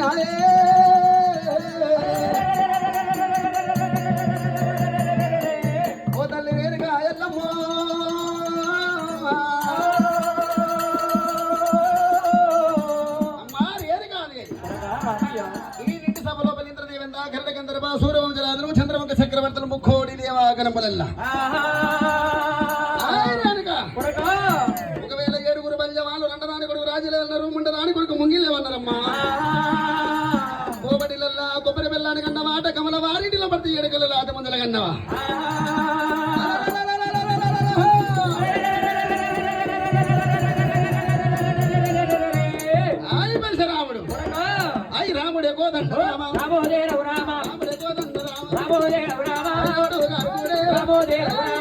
కలిగినాయే ఓ తల్లి వేరుగా ఎల్లమ్మో. అమ్మా వేరుగా. ఈ నిండి సభ లోపల ఇంద్రదేవేంద్ర గరుడ గంధర్వ సూర్యవంశరాజులు చంద్రవంక చక్రవర్తులు ముక్కోడి ఒకవేళ ఏడుగురు బలిజ వాళ్ళు రెండదాని కొడుకు రాజులే ఉన్నారు ముండదాని కొడుకు ముంగిలే ఆయి పరశురాముడు ఆయి రాముడే. రామ రామోదేరవు రామ రాముడే కోదండ రామ రామోదేరవు రామ రాముడు రామోదేరవు రామ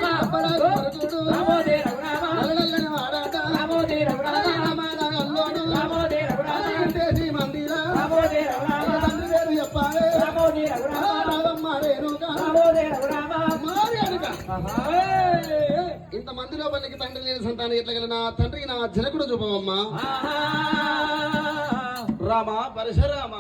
ఇంత మంది లోపలికి తండ్రి లేని సంతానం ఎట్లా గల నా తండ్రికి నా జనకుడు చూపవమ్మా రామ పరశురామ.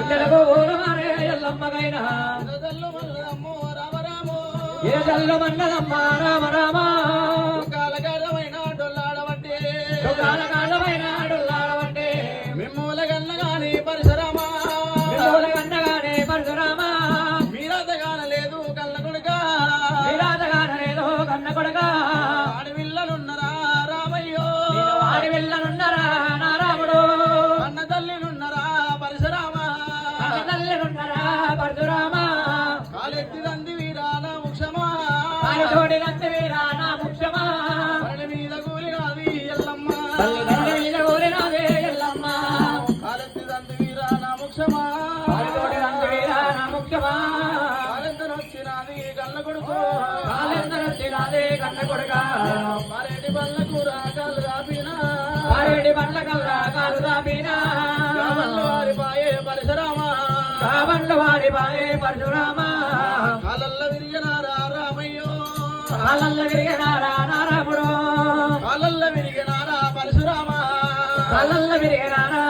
గుండెలకు ఊరమారే ఎల్లమ్మగైనా. ఏ జల్లు మన్నదమ్మ రామ రామ. కాలకాలమైన డొల్లాడబట్టే పరశురామ కాలెత్తి తంది వీరాల ముక్షమా ఆయన తోడి నంది వీరా నా ముఖ్యమా. పరడి మీద కూలినాది ఎల్లమ్మ. తల్లి మీద ఎల్లమ్మ. కాలెత్తి వీరాల ముక్షమా ఆయన తోడి నంది వీరా నా ముఖ్యమా. కాలెత్తనొచ్చినాది కళ్ళ కొడుకు. మరేటి బల్ల కూర కాలు కాపినా వారేడి బండ్ల కల్లా కాలు దాపినా కావల్ల కావండ్ల వాడి బాయే పరశురామ. కాలల్ల విరిగినారా రామయ్యో. కాలల్ల విరిగినారా నా రాముడు కాలల్ల విరిగినారా పరశురామ. కాలల్ల విరిగినారా